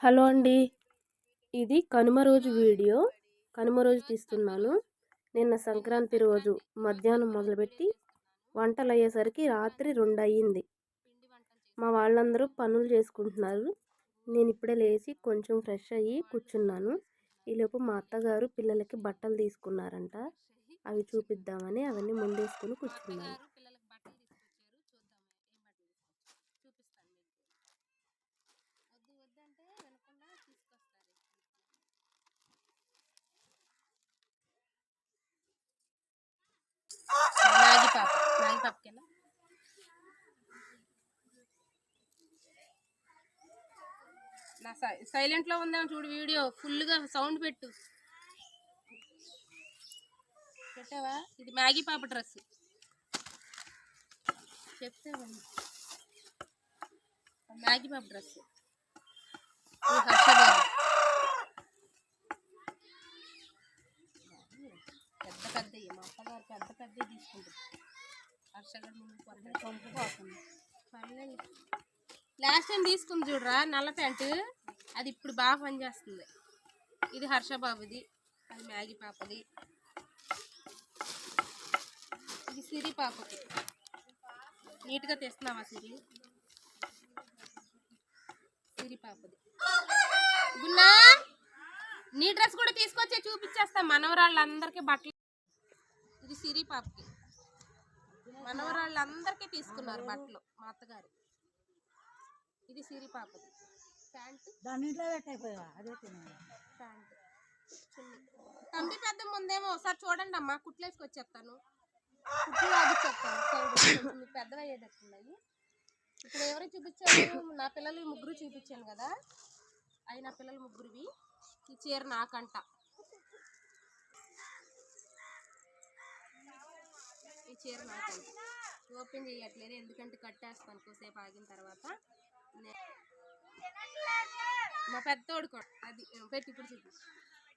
Hello అండి. ఇది కనుమ రోజు వీడియో. కనుమ రోజు తీస్తున్నాను. నిన్న సంక్రాంతి రోజు మధ్యాహ్నం మొదలుపెట్టి వంటలు అయ్యేసరికి రాత్రి రెండు అయ్యింది మా వాళ్ళందరూ పనులు చేసుకుంటున్నారు. నేను ఇప్పుడే లేచి కొంచెం ఫ్రెష్ అయ్యి కూర్చున్నాను. ఈలోపు మా అత్తగారు పిల్లలకి బట్టలు తీసుకున్నారంట. అవి చూపిద్దామని అవన్నీ ముందేసుకొని కూర్చున్నాను. మ్యాగీ పాప మ్యాగీ పాపకేనా నా సైలెంట్లో ఉందేమో చూడు వీడియో ఫుల్గా సౌండ్ పెట్టు పెట్టావా ఇది మ్యాగీ పాప డ్రెస్ చెప్తే మ్యాగీ పాప డ్రెస్ ఇది హర్షబాబు పెద్ద పెద్ద మా అత్తగారు పెద్ద పెద్ద తీసుకుంటుంది హర్షగారు ముందు కొరత పంపు పోతుంది పర్లేదు లాస్ట్ టైం తీసుకుంది చూడరా నల్ల ప్యాంటు. అది ఇప్పుడు బాగా పనిచేస్తుంది. ఇది హర్షబాబుది అది మ్యాగీ పాపది. ఇది సిరి పాపకి. నీట్గా తెస్తున్నావా సిరి? సిరి పాపది. గున్నా నీ డ్రెస్ కూడా తీసుకొచ్చే చూపించేస్తా మనవరాళ్ళందరికీ బట్టలు. ఇది సిరి పాపకి. మనవరాళ్ళందరికీ తీసుకున్నారు బట్టలు మా అత్తగారు. ఇది సిరి పాపది ప్యాంటు దానిలో పెట్టయిపోయావా అదే ప్యాంటు. తండ్రి పెద్ద ముందేమో ఒకసారి చూడండి అమ్మా కుట్లేసుకొచ్చేస్తాను. కుట్లు ఆగిచ్చేస్తాను. సైడ్ కొంచెం మీకు పెద్దవి అయ్యేటట్టున్నాయి ఇప్పుడు ఎవరు చూపించారు? నా పిల్లలు ముగ్గురు చూపించాను కదా. అవి నా పిల్లలు ముగ్గురివి. ఈ చీర నాకంట. చీర నాకు ఓపెన్ చేయట్లేదు. ఎందుకంటే కట్టేస్తాను కొద్దిసేపు ఆగిన తర్వాత. మా పెద్ద తోడుకోడు అది పెట్టి ఇప్పుడు చూపి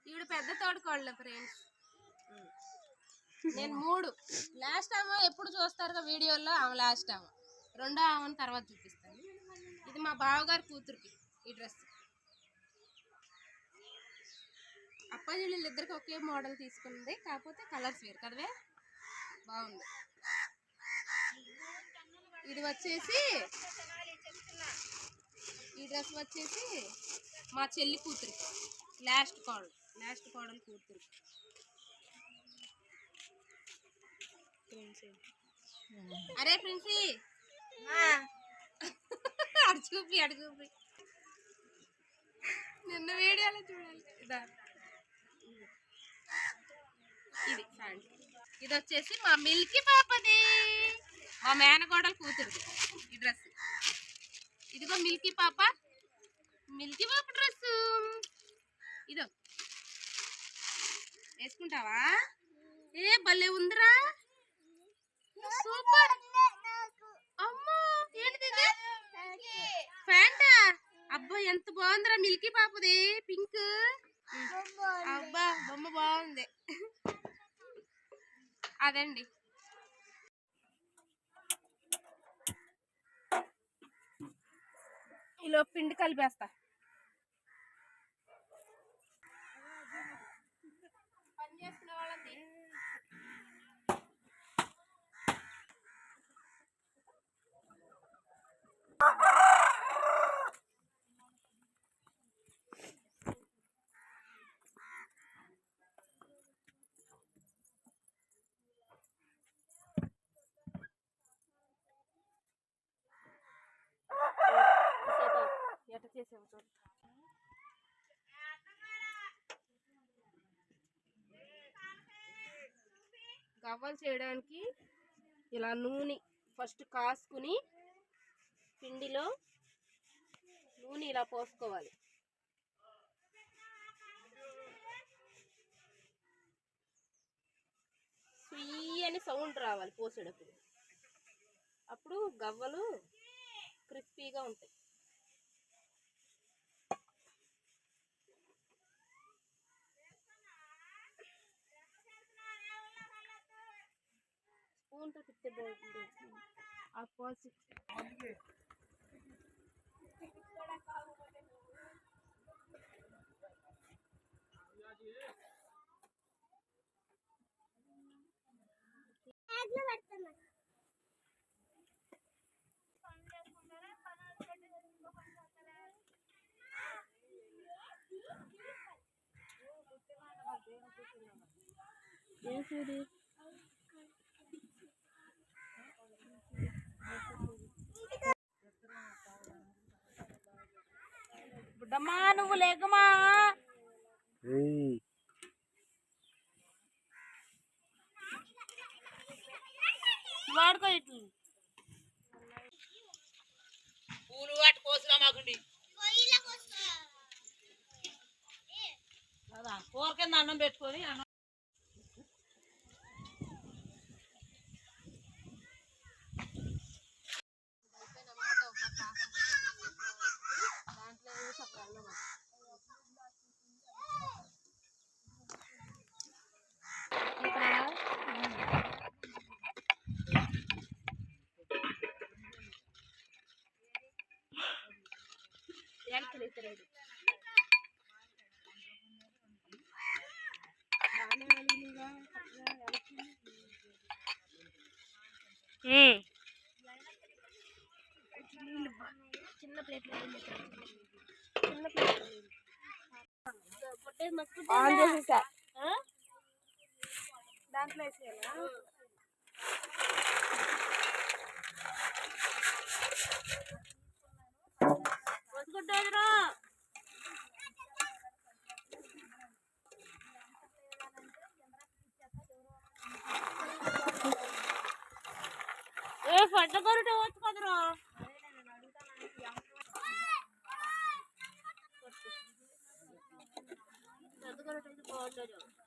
ఈవిడ పెద్ద తోడుకోళ్ళ ఫ్రెండ్స్ నేను మూడు. లాస్ట్ ఆమె ఎప్పుడు చూస్తారుగా వీడియోలో? ఆమె లాస్ట్ ఆమె. రెండో ఆమెను తర్వాత చూపిస్తాను. ఇది మా బావగారి కూతురికి ఈ డ్రెస్ అప్పాజీళ్ళు ఇద్దరికి ఒకే మోడల్ తీసుకుంది. కాకపోతే కలర్స్ వేరు కదవే? బాగుంది. ఇది వచ్చేసి ఈ డ్రెస్ వచ్చేసి మా చెల్లి కూతురికి లాస్ట్ కోడలు. లాస్ట్ కోడలు కూతురికి అరే ప్రిన్సీ అడు చూపి అడు చూపి. నిన్న వీడియోలో చూడాలి ఇదా ఇది ప్యాంట్ ఇది వచ్చేసి మా మిల్కీ పాపది. మా మేనగోడల కూతురుది ఈ డ్రెస్. ఇదిగో మిల్కీ పాప. మిల్కీ పాప డ్రెస్. ఇదో. వేసుకుంటావా? ఏ భలే ఉందిరా. సూపర్. అమ్మో ఏంటిది ఇది? ఎంత బాగుందిరా మిల్కీ పాపది. పింక్ అబ్బా బొమ్మ బాగుంది అదండి. ఇలా పిండి కలిపేస్తా. చేసాము చూడు. గవ్వలు చేయడానికి ఇలా నూనె ఫస్ట్ కాసుకుని పిండిలో నూనె ఇలా పోసుకోవాలి. సుయ్యి అని సౌండ్ రావాలి పోసేటప్పుడు. అప్పుడు గవ్వలు క్రిస్పీగా ఉంటాయి. ఫోన్తో తిప్పితే బాగుంటుంది ఆపోజిట్ ఏసుడి బుడ్డమ్మా నువ్వు లేకమా? వాడుకో ఇట్లు పూలు వాటి కోసుగా మాకుండి. కూర కింద అన్నం పెట్టుకొని అన్నం చిన్న ప్లేట్ చిన్న ప్లేట్ ఆన్ చేసేసా. దాంట్లో వేసేయాలా? ఏ కొరట వచ్చు కదరా. కొరట అయితే